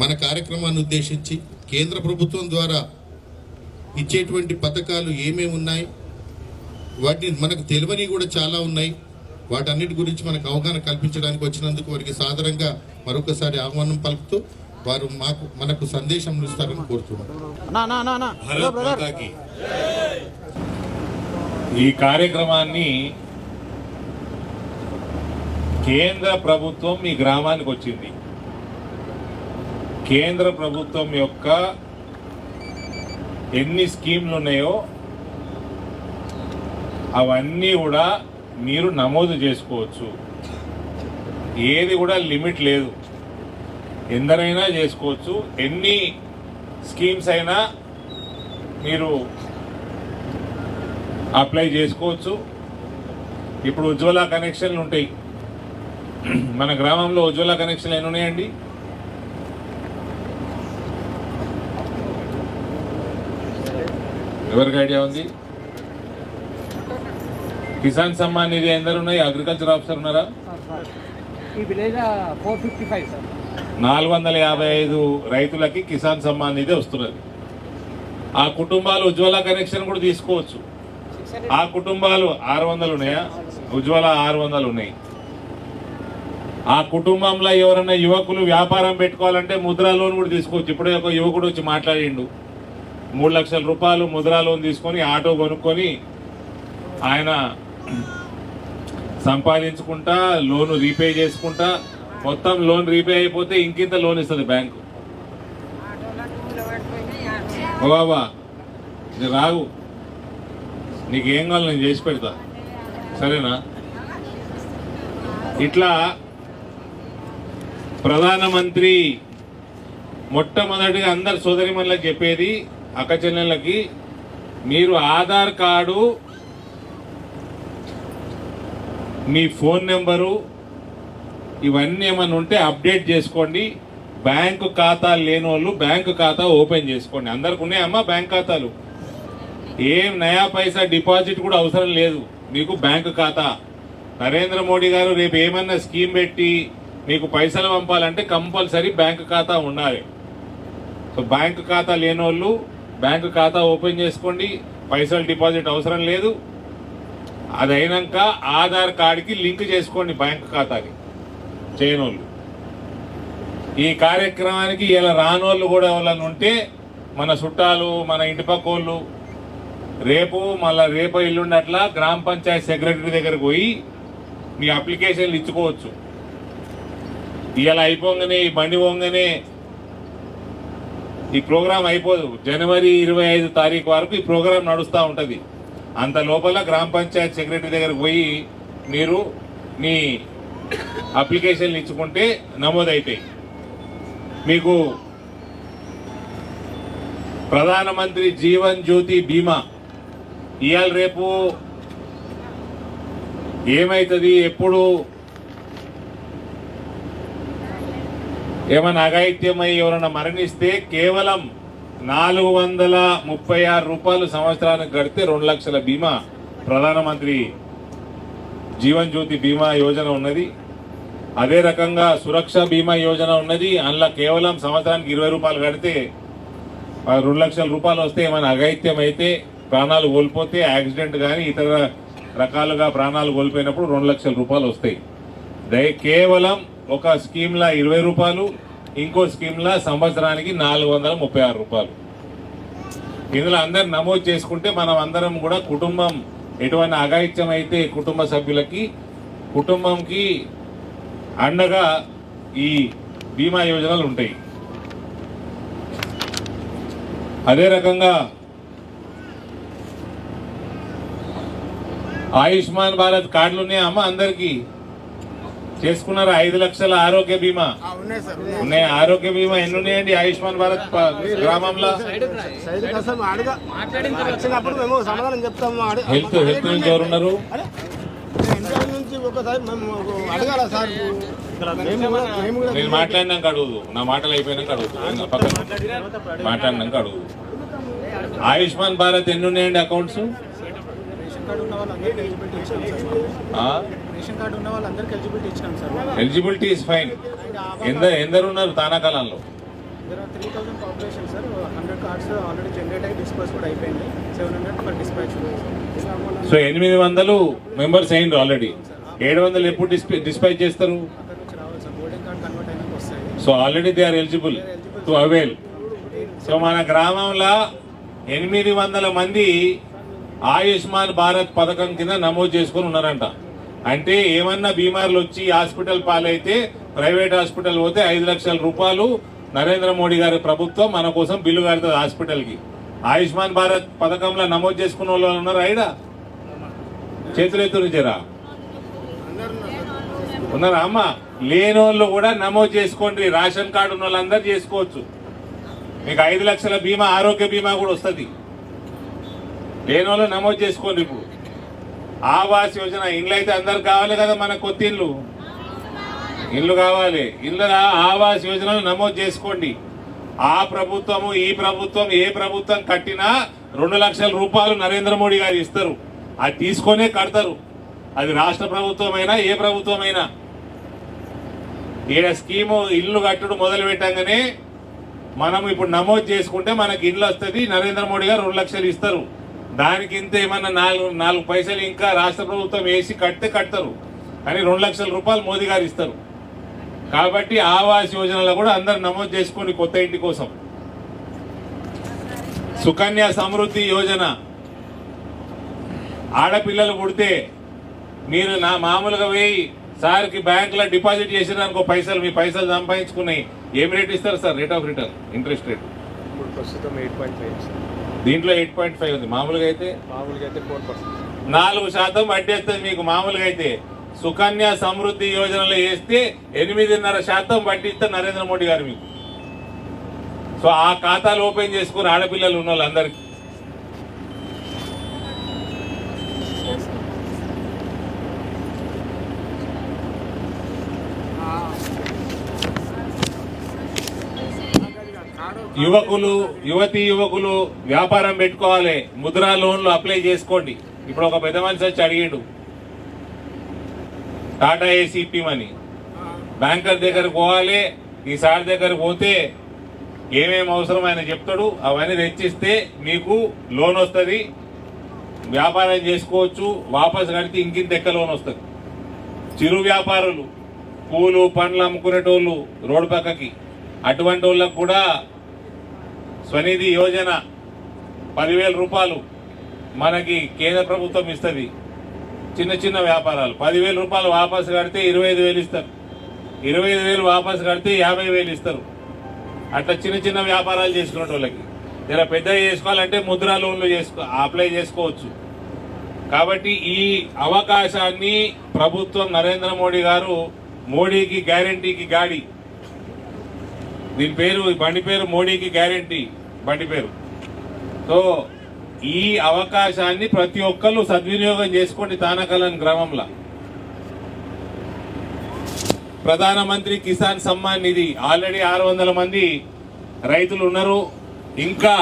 మన కార్యక్రమాన్ని ఉద్దేశించి కేంద్ర ప్రభుత్వం ద్వారా ఇచ్చేటువంటి పథకాలు ఏమేమి ఉన్నాయి? వాటిని మనకు తెలియని కూడా చాలా ఉన్నాయి. వాటన్నిటి గురించి మనకు అవగాహన కల్పించడానికి వచ్చినందుకు వారికి సాదరంగా మరొకసారి ఆహ్వానం పలుకుతూ వారు మాకు మనకు సందేశం ఇస్తారని కోరుతున్నాను ఈ కార్యక్రమాన్ని కేంద్ర ప్రభుత్వం మీ గ్రామానికి వచ్చింది. కేంద్ర ప్రభుత్వం యొక్క ఎన్ని స్కీమ్లు ఉన్నాయో అవన్నీ కూడా మీరు నమోదు చేసుకోవచ్చు. ఏది కూడా లిమిట్ లేదు. ఎందరైనా చేసుకోవచ్చు. ఎన్ని స్కీమ్స్ అయినా మీరు అప్లై చేసుకోవచ్చు. ఇప్పుడు ఉజ్వల కనెక్షన్లు ఉంటాయి. మన గ్రామంలో ఉజ్వల కనెక్షన్లు ఎన్ని ఉన్నాయండి? ఎవరికి ఐడియా ఉంది? కిసాన్ సమ్మాన్ నిధి ఎందరు ఉన్నాయి? అగ్రికల్చర్ ఆఫీసర్ ఉన్నారా? నాలుగు వందల యాభై ఐదు రైతులకి కిసాన్ సమ్మాన్ నిధి వస్తున్నది. ఆ కుటుంబాలు ఉజ్వల కనెక్షన్ కూడా తీసుకోవచ్చు. ఆ కుటుంబాలు ఆరు వందలు ఉన్నాయా? ఉజ్వల ఆరు వందలు ఉన్నాయి. ఆ కుటుంబంలో ఎవరైనా యువకులు వ్యాపారం పెట్టుకోవాలంటే ముద్రా లోన్ కూడా తీసుకోవచ్చు. ఇప్పుడే ఒక యువకుడు వచ్చి మాట్లాడిండు. మూడు లక్షల రూపాయలు ముద్రా లోన్ తీసుకొని ఆటో కొనుక్కొని ఆయన సంపాదించుకుంటా లోన్ రీపే చేసుకుంటా మొత్తం లోన్ రీపే అయిపోతే ఇంకింత లోన్ ఇస్తుంది బ్యాంకు ఓ బాబా ఇది రాగు నీకేం కావాలి నేను చేసి పెడతా. సరేనా? ఇట్లా ప్రధానమంత్రి మొట్టమొదటిగా అందరు సోదరిమణులకు చెప్పేది అక్కచెల్లెళ్ళకి మీరు ఆధార్ కార్డు మీ ఫోన్ నెంబరు ఇవన్నీ ఏమైనా ఉంటే అప్డేట్ చేసుకోండి. బ్యాంకు ఖాతా లేని వాళ్ళు బ్యాంకు ఖాతా ఓపెన్ చేసుకోండి. అందరికి ఉన్నాయమ్మా బ్యాంక్ ఖాతాలు? ఏం నయా పైసా డిపాజిట్ కూడా అవసరం లేదు. మీకు బ్యాంకు ఖాతా. నరేంద్ర మోడీ గారు రేపు ఏమన్నా స్కీమ్ పెట్టి మీకు పైసలు పంపాలంటే కంపల్సరీ బ్యాంకు ఖాతా ఉండాలి. సో బ్యాంకు ఖాతా లేని వాళ్ళు బ్యాంకు ఖాతా ఓపెన్ చేసుకోండి. పైసలు డిపాజిట్ అవసరం లేదు. అది అయినాక ఆధార్ కార్డుకి లింక్ చేసుకోండి బ్యాంకు ఖాతాకి. చేయనోళ్ళు. ఈ కార్యక్రమానికి ఇలా రానోళ్ళు కూడా ఎవరైనా ఉంటే మన చుట్టాలు మన ఇంటి పక్కోళ్ళు రేపు మళ్ళీ రేపు ఎల్లుండట్లా గ్రామ పంచాయత్ సెక్రటరీ దగ్గరకు పోయి మీ అప్లికేషన్లు ఇచ్చుకోవచ్చు. ఇలా అయిపోగానే ఈ బండి పోగానే ఈ ప్రోగ్రాం అయిపోదు. జనవరి ఇరవై ఐదు తారీఖు వరకు ఈ ప్రోగ్రాం నడుస్తూ ఉంటుంది. అంత లోపల గ్రామ పంచాయత్ సెక్రటరీ దగ్గరకు పోయి మీరు మీ అప్లికేషన్లు ఇచ్చుకుంటే నమోదైతాయి మీకు ప్రధానమంత్రి జీవన్ జ్యోతి బీమా. ఇవాళ రేపు ఏమవుతుంది ఎప్పుడు ఏమైనా అఘాయిత్యమై ఎవరైనా మరణిస్తే కేవలం నాలుగు వందల ముప్పై ఆరు రూపాయలు సంవత్సరానికి కడితే రెండు లక్షల బీమా ప్రధానమంత్రి జీవన్ జ్యోతి బీమా యోజన ఉన్నది. అదే రకంగా సురక్ష బీమా యోజన ఉన్నది. అందులో కేవలం సంవత్సరానికి ఇరవై రూపాయలు కడితే రెండు లక్షల రూపాయలు వస్తే ఏమైనా అఘాయిత్యం అయితే ప్రాణాలు కోల్పోతే యాక్సిడెంట్ కానీ ఇతర రకాలుగా ప్రాణాలు కోల్పోయినప్పుడు రెండు లక్షల రూపాయలు వస్తాయి. దయ కేవలం ఒక స్కీమ్లా ఇరవై రూపాయలు ఇంకో స్కీమ్లా సంవత్సరానికి నాలుగు వందల ముప్పై ఆరు రూపాయలు. ఇందులో అందరు నమోదు చేసుకుంటే మనం అందరం కూడా కుటుంబం ఎటువంటి అఘాయిత్యం అయితే కుటుంబ సభ్యులకి కుటుంబంకి అండగా ఈ బీమా యోజనలు ఉంటాయి. అదే రకంగా ఆయుష్మాన్ భారత్ కార్డులు ఉన్నాయా అమ్మ అందరికీ. చేసుకున్నారా? ఐదు లక్షల ఆరోగ్య బీమా? ఉన్నాయి ఆరోగ్య బీమా ఎన్ని ఉన్నాయండి ఆయుష్మాన్ భారత్ గ్రామంలో? అడగ. అడగ- హెల్త్ హెల్త్ నుంచి ఎవరు ఉన్నారు అరే, ఇండియా నుంచి ఒకసారి మేము అడగాల సార్? మేము కూడా మేము కూడా నేను మాట్లాడినాక అడుగుదు నా మాటలు అయిపోయినాక పక్కన. మాట్లాడినాక అడుగుదు ఆయుష్మాన్ భారత్ ఎన్ని ఉన్నాయండి అకౌంట్స్ రేషన్ కార్డు ఉన్న వాళ్ళందరికీ eligibility sir. Eligibility is fine ఎందరు ఎందరు ఉన్నారు తానాకాలంలో? There are three thousand population sir. Hundred cards already generate అయ్యి కూడా అయిపోయింది. Seven hundred for dispatch so ఎనిమిది వందలు మెంబర్స్ అయిండ్రు ఆల్రెడీ ఏడు వందలు ఎప్పుడు డిస్పై డిస్పాచ్ చేస్తారు? So already they are eligible to avail so మన గ్రామంలో ఎనిమిది వందల మంది ఆయుష్మాన్ భారత్ పథకం కింద నమోదు చేసుకుని ఉన్నారంట. అంటే ఏమన్నా బీమార్లు వచ్చి హాస్పిటల్ పాలైతే ప్రైవేట్ హాస్పిటల్ పోతే ఐదు లక్షల రూపాయలు నరేంద్ర మోడీ గారి ప్రభుత్వం మన కోసం బిల్లు కడుతుంది హాస్పిటల్కి. ఆయుష్మాన్ భారత్ పథకంలో నమోదు చేసుకున్న వాళ్ళు ఉన్నారు ఐడ చేతులు జరా ఉన్నారా అమ్మ? లేని వాళ్ళు కూడా నమోదు చేసుకోండి. రేషన్ కార్డు ఉన్న వాళ్ళందరూ చేసుకోవచ్చు. మీకు ఐదు లక్షల బీమా ఆరోగ్య బీమా కూడా వస్తుంది. లేని వాళ్ళు నమోదు చేసుకోండి ఇప్పుడు. ఆవాస్ యోజన ఇండ్లు అయితే అందరు కావాలి కదా మన కొత్త ఇల్లు ఇల్లు కావాలి. ఇల్లు ఆవాస్ యోజనలు నమోదు చేసుకోండి. ఆ ప్రభుత్వము ఈ ప్రభుత్వం ఏ ప్రభుత్వం కట్టినా రెండు లక్షల రూపాయలు నరేంద్ర మోడీ గారు ఇస్తారు. అది తీసుకొనే కడతారు. అది రాష్ట్ర ప్రభుత్వమైనా ఏ ప్రభుత్వమైనా. ఈడ స్కీము ఇల్లు కట్టడం మొదలు పెట్టంగానే మనం ఇప్పుడు నమోదు చేసుకుంటే మనకి ఇల్లు వస్తుంది. నరేంద్ర మోడీ గారు రెండు లక్షలు ఇస్తారు. దానికి ఇంత ఏమన్నా నాలుగు నాలుగు పైసలు ఇంకా రాష్ట్ర ప్రభుత్వం వేసి కడితే కడతారు. కానీ రెండు లక్షల రూపాయలు మోదీ గారు ఇస్తారు. కాబట్టి ఆవాస్ యోజనలో కూడా అందరు నమోదు చేసుకొని కొత్త ఇంటి కోసం. సుకన్య సమృద్ధి యోజన. ఆడపిల్లలు పుడితే మీరు నా మామూలుగా పోయి సార్కి బ్యాంకులో డిపాజిట్ చేసినారనుకో పైసలు మీ పైసలు సంపాదించుకున్నాయి. ఏం రేట్ ఇస్తారు sir? Rate of return interest rate. ఇప్పుడు ప్రస్తుతం ఎయిట్ పాయింట్ ఫైవ్ సార్ దీంట్లో ఎయిట్ పాయింట్ ఫైవ్ ఉంది. మామూలుగా అయితే మామూలుగా అయితే ఫోర్ పర్సెంట్ నాలుగు శాతం వడ్డీ వస్తుంది మీకు మామూలుగా అయితే. సుకన్య సమృద్ధి యోజనలో వేస్తే ఎనిమిదిన్నర శాతం వడ్డీ ఇస్తారు నరేంద్ర మోడీ గారు మీకు. సో ఆ ఖాతాలు ఓపెన్ చేసుకుని ఆడపిల్లలు ఉన్న వాళ్ళందరికీ యువకులు యువతి యువకులు వ్యాపారం పెట్టుకోవాలి. ముద్రా లోన్లు అప్లై చేసుకోండి. ఇప్పుడు ఒక పెద్ద మనిషి వచ్చి అడిగిండు టాటా ఏసీపీ మనీ. బ్యాంకర్ దగ్గరకు పోవాలి ఈ సార్ దగ్గరకు పోతే ఏమేమి అవసరం ఆయన చెప్తాడు అవన్నీ తెచ్చిస్తే మీకు లోన్ వస్తుంది. వ్యాపారం చేసుకోవచ్చు వాపసు కడితే ఇంకింత ఎక్క లోన్ వస్తుంది. చిరు వ్యాపారులు పూలు పండ్లు అమ్ముకునేటోళ్ళు రోడ్డు పక్కకి అటువంటి వాళ్ళకు కూడా స్వనిధి యోజన పదివేల రూపాయలు మనకి కేంద్ర ప్రభుత్వం ఇస్తుంది. చిన్న చిన్న వ్యాపారాలు. పదివేల రూపాయలు వాపసు కడితే ఇరవై ఐదు వేలు ఇస్తారు. ఇరవై ఐదు వేలు వాపసు కడితే యాభై వేలు ఇస్తారు. అట్లా చిన్న చిన్న వ్యాపారాలు చేసుకునే వాళ్ళకి ఇలా పెద్దగా చేసుకోవాలంటే ముద్రా లోన్లు చేసుకో అప్లై చేసుకోవచ్చు. కాబట్టి ఈ అవకాశాన్ని ప్రభుత్వం నరేంద్ర మోడీ గారు మోడీకి గ్యారంటీకి గాడి దీని పేరు బండి పేరు మోడీకి గ్యారంటీ బండి పేరు. సో ఈ అవకాశాన్ని ప్రతి ఒక్కరు సద్వినియోగం చేసుకోండి తానకలన్ గ్రామంలో. ప్రధానమంత్రి కిసాన్ సమ్మాన్ నిధి. ఆల్రెడీ ఆరు వందల మంది రైతులు ఉన్నారు. ఇంకా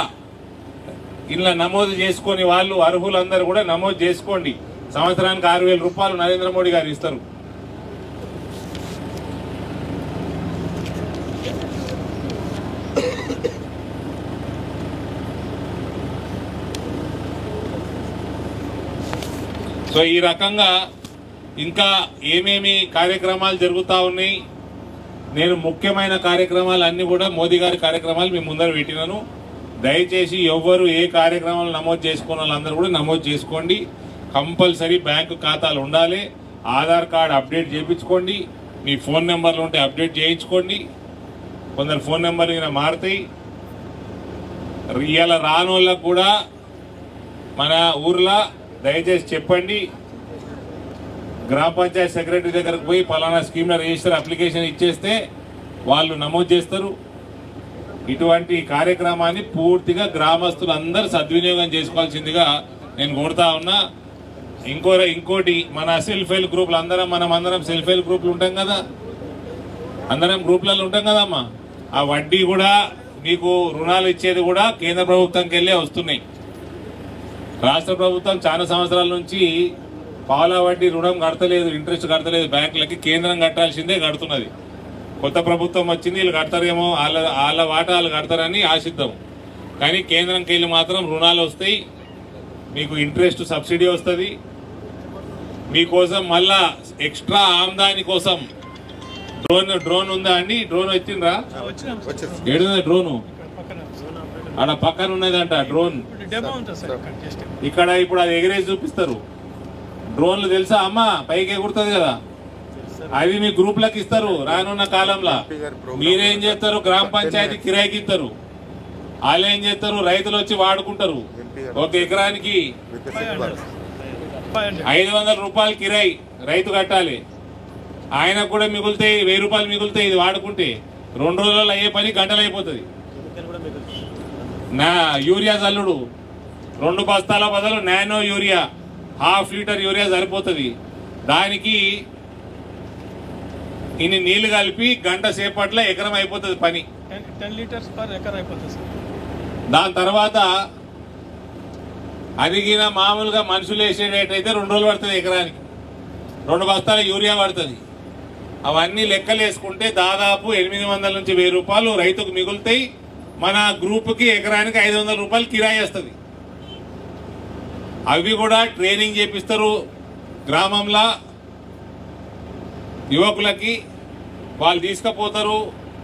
ఇలా నమోదు చేసుకొని వాళ్ళు అర్హులందరూ కూడా నమోదు చేసుకోండి. సంవత్సరానికి ఆరు వేల రూపాయలు నరేంద్ర మోడీ గారు ఇస్తారు. సో ఈ రకంగా ఇంకా ఏమేమి కార్యక్రమాలు జరుగుతూ ఉన్నాయి? నేను ముఖ్యమైన కార్యక్రమాలు అన్నీ కూడా మోదీ గారి కార్యక్రమాలు మీ ముందర పెట్టినాను. దయచేసి ఎవ్వరు ఏ కార్యక్రమాలు నమోదు చేసుకున్న వాళ్ళందరూ కూడా నమోదు చేసుకోండి. కంపల్సరీ బ్యాంకు ఖాతాలు ఉండాలి. ఆధార్ కార్డ్ అప్డేట్ చేయించుకోండి. మీ ఫోన్ నెంబర్లు ఉంటే అప్డేట్ చేయించుకోండి. కొందరు ఫోన్ నెంబర్ మారుతాయి. ఇవాళ రానోళ్ళకు కూడా మన ఊర్లో దయచేసి చెప్పండి. గ్రామ పంచాయత్ సెక్రటరీ దగ్గరకు పోయి పలానా స్కీమ్లో రిజిస్టర్ అప్లికేషన్ ఇచ్చేస్తే వాళ్ళు నమోదు చేస్తారు. ఇటువంటి కార్యక్రమాన్ని పూర్తిగా గ్రామస్తులందరూ సద్వినియోగం చేసుకోవాల్సిందిగా నేను కోరుతా ఉన్నా. ఇంకో ఇంకోటి మన సెల్ఫ్ హెల్ప్ గ్రూపులు అందరం మనం అందరం సెల్ఫ్ హెల్ప్ గ్రూపులు ఉంటాం కదా. అందరం గ్రూపులలో ఉంటాం కదమ్మా. ఆ వడ్డీ కూడా మీకు రుణాలు ఇచ్చేది కూడా కేంద్ర ప్రభుత్వంకి వెళ్ళే వస్తున్నాయి. రాష్ట్ర ప్రభుత్వం చాలా సంవత్సరాల నుంచి పాల వడ్డీ రుణం కడతలేదు ఇంట్రెస్ట్ కడతలేదు బ్యాంకులకి కేంద్రం కట్టాల్సిందే కడుతున్నది. కొత్త ప్రభుత్వం వచ్చింది వీళ్ళు కడతారేమో వాళ్ళ వాళ్ళ వాటా వాళ్ళు కడతారని ఆశిద్దాం. కానీ కేంద్రంకి వెళ్ళి మాత్రం రుణాలు వస్తాయి మీకు ఇంట్రెస్ట్ సబ్సిడీ వస్తుంది. మీకోసం మళ్ళా ఎక్స్ట్రా ఆమ్దాని కోసం డ్రోన్ డ్రోన్ ఉందా అండి? డ్రోన్ వచ్చిండ్రా ఏడుందా డ్రోను? ఆడ పక్కన ఉన్నదంట డ్రోన్. ఇక్కడ ఇప్పుడు అది ఎగిరేసి చూపిస్తారు. డ్రోన్లు తెలుసా అమ్మ? పైకి ఎగురుతుంది కదా. అవి మీ గ్రూప్లకు ఇస్తారు రానున్న కాలంలో. మీరేం చేస్తారు? గ్రామ పంచాయతీ కిరాయికి ఇస్తారు. వాళ్ళు ఏం చేస్తారు? రైతులు వచ్చి వాడుకుంటారు. ఒక ఎకరానికి ఐదు వందల రూపాయలు కిరాయి రైతు కట్టాలి. ఆయనకు కూడా మిగులుతాయి వెయ్యి రూపాయలు మిగులుతాయి ఇది వాడుకుంటే. రెండు రోజుల్లో అయ్యే పని గంటలు అయిపోతుంది. నా యూరియా చల్లుడు రెండు బస్తాల బదులు nano urea. Half litre urea సరిపోతుంది. దానికి ఇన్ని నీళ్ళు కలిపి గంట సేపట్లో ఎకరం అయిపోతుంది పని. టెన్ లీటర్స్ పర్ ఎకర్ అయిపోతుంది దాని తర్వాత అదిగిన మామూలుగా మనుషులు వేసేటట్టయితే రెండు రోజులు పడుతుంది ఎకరానికి. రెండు బస్తాల యూరియా పడుతుంది. అవన్నీ లెక్కలు వేసుకుంటే దాదాపు ఎనిమిది వందల నుంచి వెయ్యి రూపాయలు రైతుకు మిగులుతాయి. మన గ్రూప్కి ఎకరానికి ఐదు వందల రూపాయలు కిరాయి వస్తుంది. అవి కూడా ట్రైనింగ్ చేపిస్తారు గ్రామంలో. యువకులకి వాళ్ళు తీసుకుపోతారు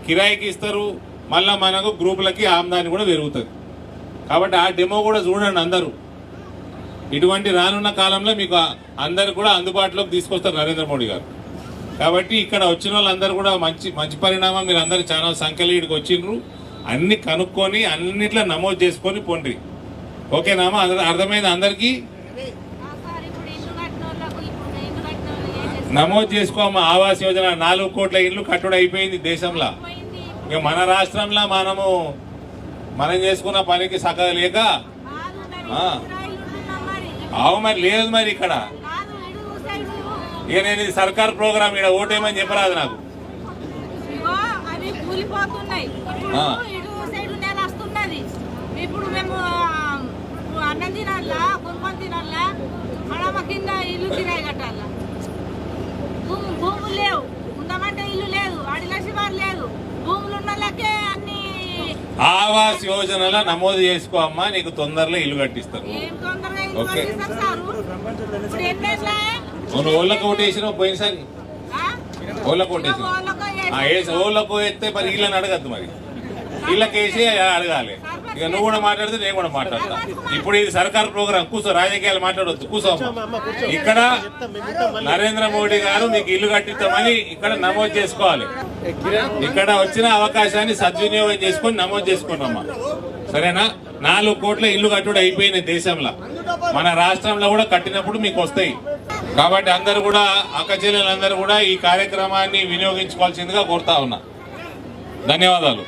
కిరాయికి ఇస్తారు మళ్ళీ మనకు గ్రూపులకి ఆమ్దాని కూడా పెరుగుతుంది. కాబట్టి ఆ డెమో కూడా చూడండి అందరూ. ఇటువంటి రానున్న కాలంలో మీకు అందరు కూడా అందుబాటులోకి తీసుకొస్తారు నరేంద్ర మోడీ గారు. కాబట్టి ఇక్కడ వచ్చిన వాళ్ళందరూ కూడా మంచి మంచి పరిణామం మీరు అందరూ చాలా సంఖ్యలో ఇక్కడికి వచ్చిండ్రు. అన్ని కనుక్కొని అన్నిట్లో నమోదు చేసుకొని పొండ్రి. ఓకేనామా అర్థమైంది అందరికీ? నమోదు చేసుకోమా ఆవాస్ యోజన నాలుగు కోట్ల ఇల్లు కట్టుడు అయిపోయింది దేశంలో. ఇక మన రాష్ట్రంలో మనము మనం చేసుకున్న పనికి సగం లేక? అవు మరి లేదు మరి ఇక్కడ. ఇక నేను ఇది సర్కార్ ప్రోగ్రామ్ ఇక్కడ ఓటేమని చెప్పరాదు నాకు. కూలిపోతున్నాయి. ఇడు సైడు నేల వస్తున్నది ఇప్పుడు మేము అన్నం తినాలా కొనుక్కొని తినాలా మడమ కింద ఇల్లు కిరాయి కట్టాలా భూము భూములు లేవు ఉందామంటే ఇల్లు లేదు అడిలసి వారు లేదు భూములు ఉన్న వాళ్ళకే అన్ని ఆవాస్ యోజనలో నమోదు చేసుకో అమ్మా నీకు తొందరలో ఇల్లు కట్టిస్తారు ఏం తొందరగా ఇల్లు ఓకే. కట్టిస్తారు సారు ఇప్పుడు ఎన్నేళ్ళే? నువ్వు ఓళ్ళకు ఓటేసినావు పోయినసారి? ఓళ్ళకు ఓటేసినావు ఆ, వేసి ఓళ్ళకు ఎత్తే మరి వీళ్ళని అడగద్దు మరి. వీళ్ళకి వేసి అడగాలి. ఇక నువ్వు కూడా మాట్లాడితే నేను కూడా మాట్లాడతా. ఇప్పుడు ఇది సర్కార్ ప్రోగ్రామ్ కూర్చో రాజకీయాలు మాట్లాడొద్దు. కూర్చో ఇక్కడ నరేంద్ర మోడీ గారు మీకు ఇల్లు కట్టిస్తామని ఇక్కడ నమోదు చేసుకోవాలి. ఇక్కడ వచ్చిన అవకాశాన్ని సద్వినియోగం చేసుకొని నమోదు చేసుకున్నామ్మా సరేనా? నాలుగు కోట్ల ఇల్లు కట్టుడు అయిపోయినాయి దేశంలో. మన రాష్ట్రంలో కూడా కట్టినప్పుడు మీకు వస్తాయి. కాబట్టి అందరూ కూడా అక్కచెల్లెలందరూ కూడా ఈ కార్యక్రమాన్ని వినియోగించుకోవాల్సిందిగా కోరుతా ఉన్నా. ధన్యవాదాలు.